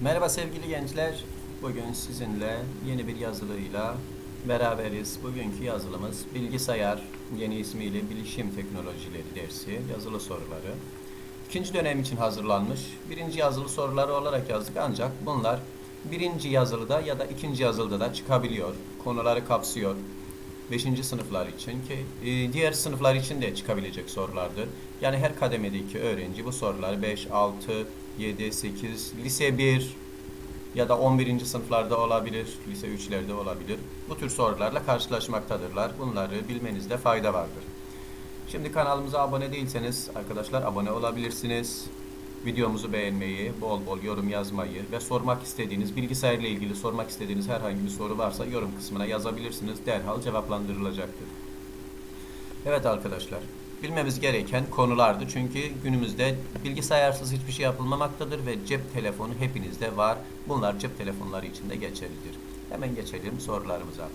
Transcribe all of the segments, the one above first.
Merhaba sevgili gençler. Bugün sizinle yeni bir yazılıyla beraberiz. Bugünkü yazılımız bilgisayar, yeni ismiyle bilişim teknolojileri dersi, yazılı soruları. İkinci dönem için hazırlanmış. Birinci yazılı soruları olarak yazdık ancak bunlar birinci yazılıda ya da ikinci yazılıda da çıkabiliyor. Konuları kapsıyor. 5. sınıflar için ki e, diğer sınıflar için de çıkabilecek sorulardır. Yani her kademedeki öğrenci bu soruları 5, 6, 7, 8, lise 1 ya da 11. sınıflarda olabilir, lise 3'lerde olabilir. Bu tür sorularla karşılaşmaktadırlar. Bunları bilmenizde fayda vardır. Şimdi kanalımıza abone değilseniz arkadaşlar abone olabilirsiniz. Videomuzu beğenmeyi, bol bol yorum yazmayı ve sormak istediğiniz, bilgisayarla ilgili sormak istediğiniz herhangi bir soru varsa yorum kısmına yazabilirsiniz. Derhal cevaplandırılacaktır. Evet arkadaşlar, bilmemiz gereken konulardı. Çünkü günümüzde bilgisayarsız hiçbir şey yapılmamaktadır ve cep telefonu hepinizde var. Bunlar cep telefonları için de geçerlidir. Hemen geçelim sorularımıza.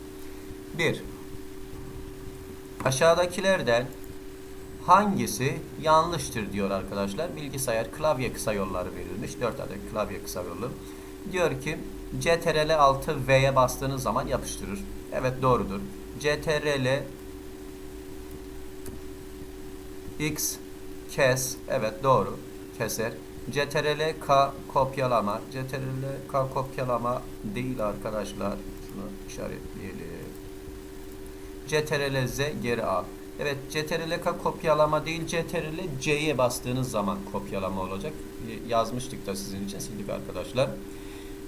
1. Aşağıdakilerden hangisi yanlıştır diyor arkadaşlar. Bilgisayar klavye kısa yolları verilmiş. 4 adet klavye kısa yolu. Diyor ki CTRL 6 V'ye bastığınız zaman yapıştırır. Evet doğrudur. CTRL X kes. Evet doğru. Keser. CTRL K kopyalama. CTRL K kopyalama değil arkadaşlar. Şunu işaretleyelim. CTRL Z geri al. Evet CTRL K kopyalama değil CTRL C'ye bastığınız zaman kopyalama olacak. Yazmıştık da sizin için sildik arkadaşlar.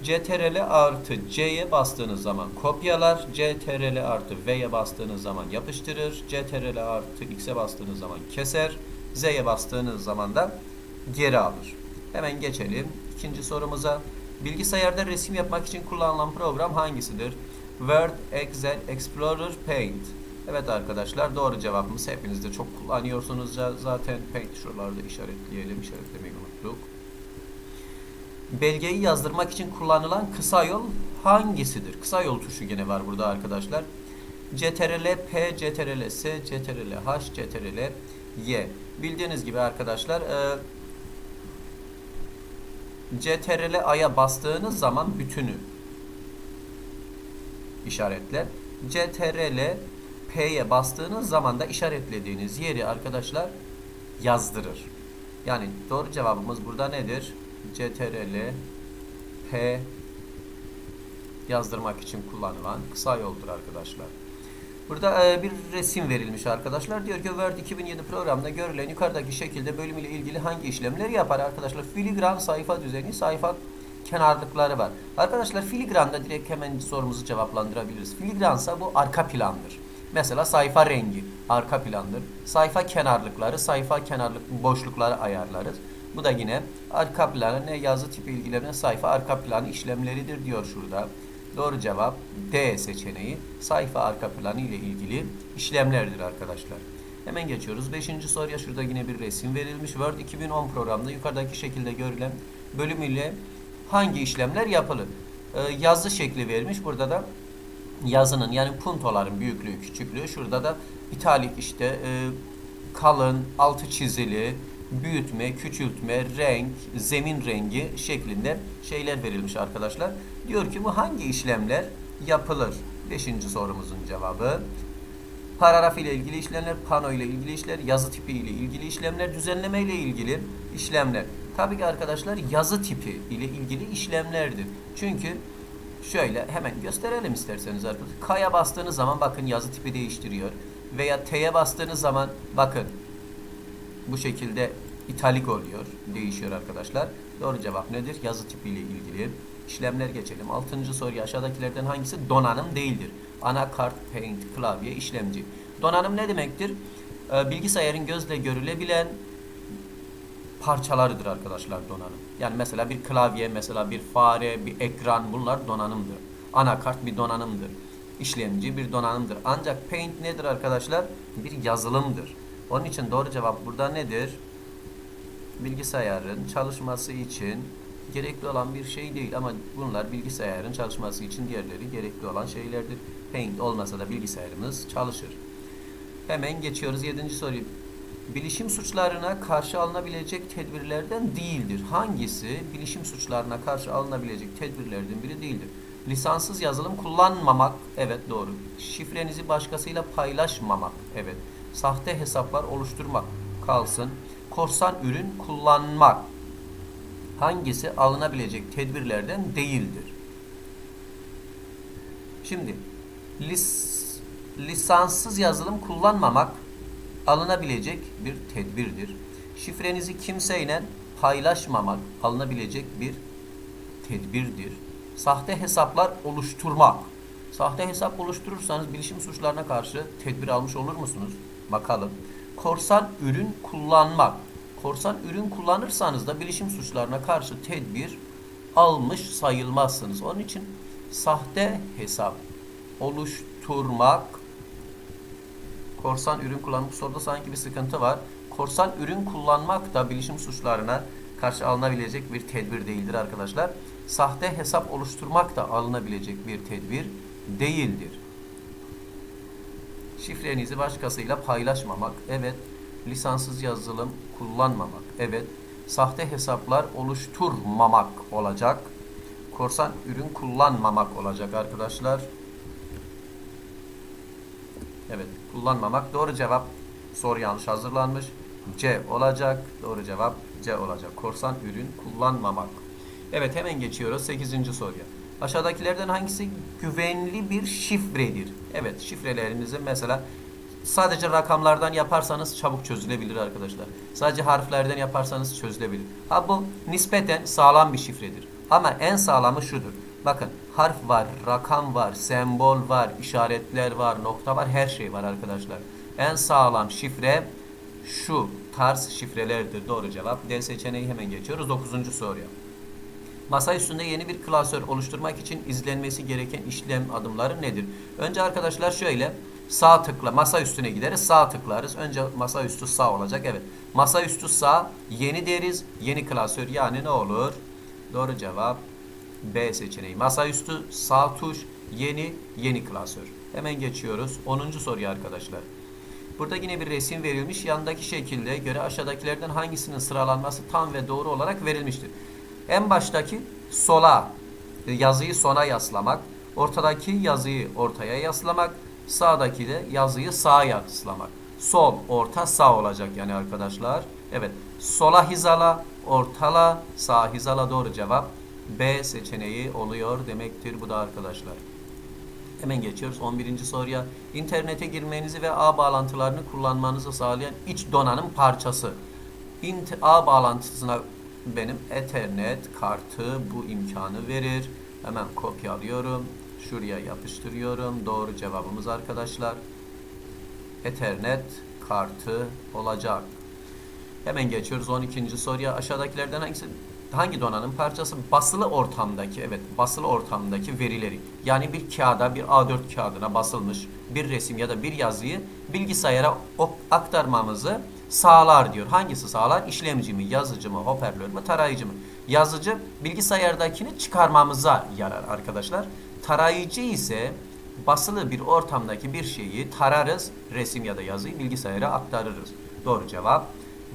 CTRL artı C'ye bastığınız zaman kopyalar. CTRL artı V'ye bastığınız zaman yapıştırır. CTRL artı X'e bastığınız zaman keser. Z'ye bastığınız zaman da geri alır. Hemen geçelim ikinci sorumuza. Bilgisayarda resim yapmak için kullanılan program hangisidir? Word, Excel, Explorer, Paint. Evet arkadaşlar doğru cevabımız hepiniz de çok kullanıyorsunuz zaten Paint şuralarda işaretleyelim. İşaretlemeyi unuttuk. Belgeyi yazdırmak için kullanılan kısa yol hangisidir? Kısa yol tuşu gene var burada arkadaşlar. CTRL P, CTRL S, CTRL H, CTRL Y. Bildiğiniz gibi arkadaşlar e, CTRL A'ya bastığınız zaman bütünü işaretler. CTRL P'ye bastığınız zaman da işaretlediğiniz yeri arkadaşlar yazdırır. Yani doğru cevabımız burada nedir? CTRL P yazdırmak için kullanılan kısa yoldur arkadaşlar. Burada e, bir resim verilmiş arkadaşlar. Diyor ki Word 2007 programda görülen yukarıdaki şekilde bölüm ile ilgili hangi işlemleri yapar arkadaşlar? Filigran sayfa düzeni, sayfa kenarlıkları var. Arkadaşlar filigranda direkt hemen sorumuzu cevaplandırabiliriz. Filigransa bu arka plandır. Mesela sayfa rengi arka plandır. Sayfa kenarlıkları, sayfa kenarlık boşlukları ayarlarız. Bu da yine arka planı ne yazı tipi ilgilerine sayfa arka planı işlemleridir diyor şurada. Doğru cevap D seçeneği sayfa arka planı ile ilgili işlemlerdir arkadaşlar. Hemen geçiyoruz. Beşinci soruya şurada yine bir resim verilmiş. Word 2010 programda yukarıdaki şekilde görülen bölüm ile hangi işlemler yapılır? Ee, yazı şekli vermiş. Burada da yazının yani puntoların büyüklüğü, küçüklüğü. Şurada da italik işte e, kalın, altı çizili, büyütme, küçültme, renk, zemin rengi şeklinde şeyler verilmiş arkadaşlar. Diyor ki bu hangi işlemler yapılır? Beşinci sorumuzun cevabı. Paragraf ile ilgili işlemler, pano ile ilgili işler, yazı tipi ile ilgili işlemler, düzenleme ile ilgili işlemler. Tabii ki arkadaşlar yazı tipi ile ilgili işlemlerdir. Çünkü şöyle hemen gösterelim isterseniz arkadaşlar. K'ya bastığınız zaman bakın yazı tipi değiştiriyor. Veya T'ye bastığınız zaman bakın bu şekilde italik oluyor. Değişiyor arkadaşlar. Doğru cevap nedir? Yazı tipi ile ilgili işlemler geçelim. Altıncı soru aşağıdakilerden hangisi donanım değildir? Anakart, paint, klavye, işlemci. Donanım ne demektir? Ee, bilgisayarın gözle görülebilen parçalarıdır arkadaşlar donanım. Yani mesela bir klavye, mesela bir fare, bir ekran bunlar donanımdır. Anakart bir donanımdır. İşlemci bir donanımdır. Ancak paint nedir arkadaşlar? Bir yazılımdır. Onun için doğru cevap burada nedir? Bilgisayarın çalışması için gerekli olan bir şey değil ama bunlar bilgisayarın çalışması için diğerleri gerekli olan şeylerdir. Paint olmasa da bilgisayarımız çalışır. Hemen geçiyoruz 7. soruyu. Bilişim suçlarına karşı alınabilecek tedbirlerden değildir. Hangisi bilişim suçlarına karşı alınabilecek tedbirlerden biri değildir? Lisanssız yazılım kullanmamak, evet doğru. Şifrenizi başkasıyla paylaşmamak, evet. Sahte hesaplar oluşturmak, kalsın. Korsan ürün kullanmak, hangisi alınabilecek tedbirlerden değildir? Şimdi lis, lisanssız yazılım kullanmamak alınabilecek bir tedbirdir. Şifrenizi kimseyle paylaşmamak alınabilecek bir tedbirdir. Sahte hesaplar oluşturmak. Sahte hesap oluşturursanız bilişim suçlarına karşı tedbir almış olur musunuz? Bakalım. Korsan ürün kullanmak. Korsan ürün kullanırsanız da bilişim suçlarına karşı tedbir almış sayılmazsınız. Onun için sahte hesap oluşturmak korsan ürün kullanmak soruda sanki bir sıkıntı var. Korsan ürün kullanmak da bilişim suçlarına karşı alınabilecek bir tedbir değildir arkadaşlar. Sahte hesap oluşturmak da alınabilecek bir tedbir değildir. Şifrenizi başkasıyla paylaşmamak, evet. Lisanssız yazılım kullanmamak, evet. Sahte hesaplar oluşturmamak olacak. Korsan ürün kullanmamak olacak arkadaşlar. Evet, kullanmamak doğru cevap. Soru yanlış hazırlanmış. C olacak. Doğru cevap C olacak. Korsan ürün kullanmamak. Evet, hemen geçiyoruz 8. soruya. Aşağıdakilerden hangisi güvenli bir şifredir? Evet, şifrelerinizi mesela sadece rakamlardan yaparsanız çabuk çözülebilir arkadaşlar. Sadece harflerden yaparsanız çözülebilir. Ha bu nispeten sağlam bir şifredir. Ama en sağlamı şudur. Bakın harf var, rakam var, sembol var, işaretler var, nokta var, her şey var arkadaşlar. En sağlam şifre şu tarz şifrelerdir. Doğru cevap. D seçeneği hemen geçiyoruz. 9. soruya. Masa üstünde yeni bir klasör oluşturmak için izlenmesi gereken işlem adımları nedir? Önce arkadaşlar şöyle sağ tıkla masa üstüne gideriz sağ tıklarız. Önce masa üstü sağ olacak. Evet. Masa üstü sağ yeni deriz. Yeni klasör yani ne olur? Doğru cevap B seçeneği. Masaüstü sağ tuş yeni yeni klasör. Hemen geçiyoruz 10. soruya arkadaşlar. Burada yine bir resim verilmiş. Yandaki şekilde göre aşağıdakilerden hangisinin sıralanması tam ve doğru olarak verilmiştir. En baştaki sola yazıyı sona yaslamak, ortadaki yazıyı ortaya yaslamak, sağdaki de yazıyı sağa yaslamak. Sol, orta, sağ olacak yani arkadaşlar. Evet. Sola hizala, ortala, sağ hizala doğru cevap. B seçeneği oluyor demektir bu da arkadaşlar. Hemen geçiyoruz 11. soruya. İnternete girmenizi ve ağ bağlantılarını kullanmanızı sağlayan iç donanım parçası. İnt ağ bağlantısına benim Ethernet kartı bu imkanı verir. Hemen kopyalıyorum. Şuraya yapıştırıyorum. Doğru cevabımız arkadaşlar. Ethernet kartı olacak. Hemen geçiyoruz 12. soruya. Aşağıdakilerden hangisi hangi donanım parçası basılı ortamdaki evet basılı ortamdaki verileri yani bir kağıda bir A4 kağıdına basılmış bir resim ya da bir yazıyı bilgisayara aktarmamızı sağlar diyor. Hangisi sağlar? İşlemci mi, yazıcı mı, hoparlör mü, tarayıcı mı? Yazıcı bilgisayardakini çıkarmamıza yarar arkadaşlar. Tarayıcı ise basılı bir ortamdaki bir şeyi tararız, resim ya da yazıyı bilgisayara aktarırız. Doğru cevap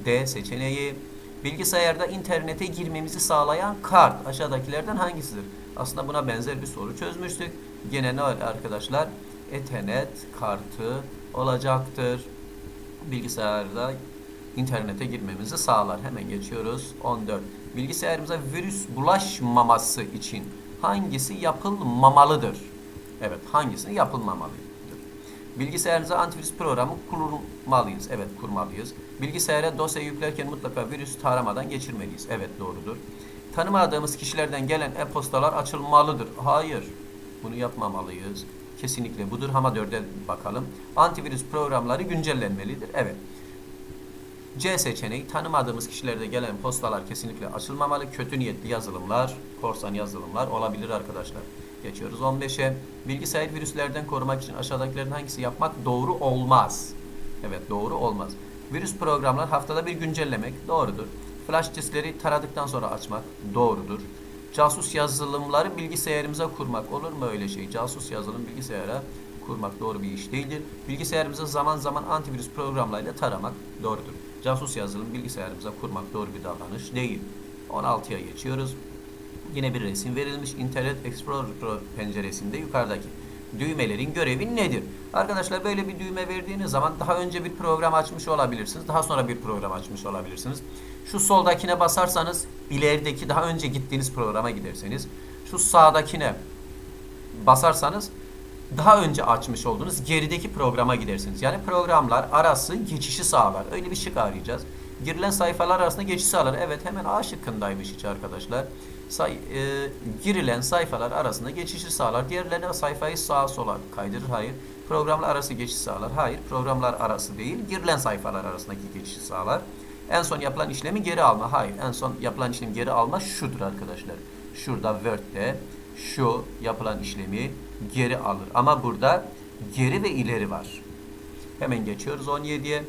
D seçeneği. Bilgisayarda internete girmemizi sağlayan kart aşağıdakilerden hangisidir? Aslında buna benzer bir soru çözmüştük. Gene ne arkadaşlar? Ethernet kartı olacaktır. Bilgisayarda internete girmemizi sağlar. Hemen geçiyoruz. 14. Bilgisayarımıza virüs bulaşmaması için hangisi yapılmamalıdır? Evet, hangisi yapılmamalıdır? Bilgisayarınıza antivirüs programı kurmalıyız. Evet kurmalıyız. Bilgisayara dosya yüklerken mutlaka virüs taramadan geçirmeliyiz. Evet doğrudur. Tanımadığımız kişilerden gelen e-postalar açılmalıdır. Hayır. Bunu yapmamalıyız. Kesinlikle budur. Hama 4'e bakalım. Antivirüs programları güncellenmelidir. Evet. C seçeneği tanımadığımız kişilerde gelen postalar kesinlikle açılmamalı. Kötü niyetli yazılımlar, korsan yazılımlar olabilir arkadaşlar. Geçiyoruz 15'e. Bilgisayar virüslerden korumak için aşağıdakilerin hangisi yapmak doğru olmaz? Evet doğru olmaz. Virüs programlar haftada bir güncellemek doğrudur. Flash diskleri taradıktan sonra açmak doğrudur. Casus yazılımları bilgisayarımıza kurmak olur mu öyle şey? Casus yazılım bilgisayara kurmak doğru bir iş değildir. Bilgisayarımıza zaman zaman antivirüs programlarıyla taramak doğrudur. Casus yazılım bilgisayarımıza kurmak doğru bir davranış değil. 16'ya geçiyoruz. Yine bir resim verilmiş. Internet Explorer penceresinde yukarıdaki düğmelerin görevi nedir? Arkadaşlar böyle bir düğme verdiğiniz zaman daha önce bir program açmış olabilirsiniz. Daha sonra bir program açmış olabilirsiniz. Şu soldakine basarsanız ilerideki daha önce gittiğiniz programa giderseniz şu sağdakine basarsanız daha önce açmış olduğunuz gerideki programa gidersiniz. Yani programlar arası geçişi sağlar. Öyle bir şık arayacağız. Girilen sayfalar arasında geçiş sağlar. Evet hemen A şıkkındaymış hiç arkadaşlar. Say, e, girilen sayfalar arasında geçişi sağlar. Diğerlerine sayfayı sağa sola kaydırır. Hayır. Programlar arası geçiş sağlar. Hayır. Programlar arası değil. Girilen sayfalar arasındaki geçişi sağlar. En son yapılan işlemi geri alma. Hayır. En son yapılan işlemi geri alma şudur arkadaşlar. Şurada Word'de şu yapılan işlemi geri alır. Ama burada geri ve ileri var. Hemen geçiyoruz 17'ye.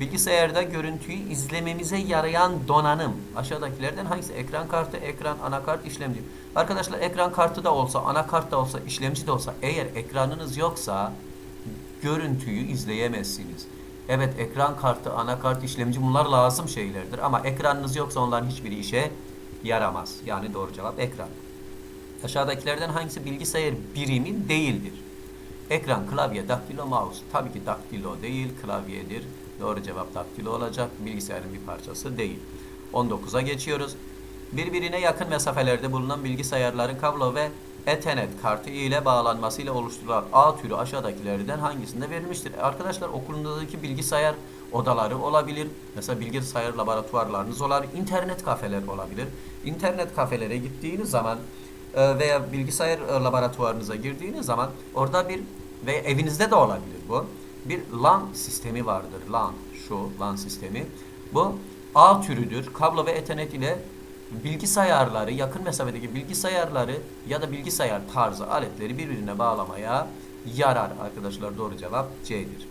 Bilgisayarda görüntüyü izlememize yarayan donanım. Aşağıdakilerden hangisi? Ekran kartı, ekran, anakart, işlemci. Arkadaşlar ekran kartı da olsa, anakart da olsa, işlemci de olsa eğer ekranınız yoksa görüntüyü izleyemezsiniz. Evet ekran kartı, anakart, işlemci bunlar lazım şeylerdir ama ekranınız yoksa onların hiçbiri işe yaramaz. Yani doğru cevap ekran. Aşağıdakilerden hangisi bilgisayar birimi değildir? Ekran, klavye, daktilo, mouse. Tabii ki daktilo değil, klavyedir. Doğru cevap daktilo olacak. Bilgisayarın bir parçası değil. 19'a geçiyoruz. Birbirine yakın mesafelerde bulunan bilgisayarların kablo ve Ethernet kartı ile bağlanmasıyla oluşturulan A türü aşağıdakilerden hangisinde verilmiştir? Arkadaşlar okulundaki bilgisayar odaları olabilir. Mesela bilgisayar laboratuvarlarınız olabilir. İnternet kafeler olabilir. İnternet kafelere gittiğiniz zaman e, veya bilgisayar e, laboratuvarınıza girdiğiniz zaman orada bir ve evinizde de olabilir bu. Bir LAN sistemi vardır. LAN şu LAN sistemi. Bu A türüdür. Kablo ve Ethernet ile bilgisayarları, yakın mesafedeki bilgisayarları ya da bilgisayar tarzı aletleri birbirine bağlamaya yarar arkadaşlar. Doğru cevap C'dir.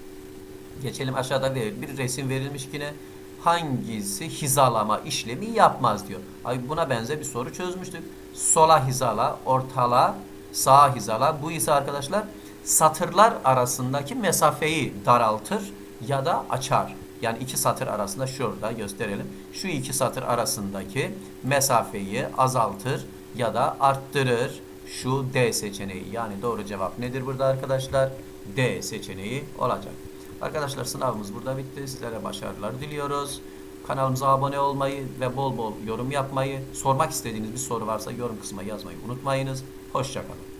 Geçelim aşağıda bir, bir resim verilmiş yine. Hangisi hizalama işlemi yapmaz diyor. Ay buna benzer bir soru çözmüştük. Sola hizala, ortala, sağa hizala. Bu ise arkadaşlar satırlar arasındaki mesafeyi daraltır ya da açar. Yani iki satır arasında şurada gösterelim. Şu iki satır arasındaki mesafeyi azaltır ya da arttırır. Şu D seçeneği. Yani doğru cevap nedir burada arkadaşlar? D seçeneği olacak. Arkadaşlar sınavımız burada bitti. Sizlere başarılar diliyoruz. Kanalımıza abone olmayı ve bol bol yorum yapmayı, sormak istediğiniz bir soru varsa yorum kısmına yazmayı unutmayınız. Hoşçakalın.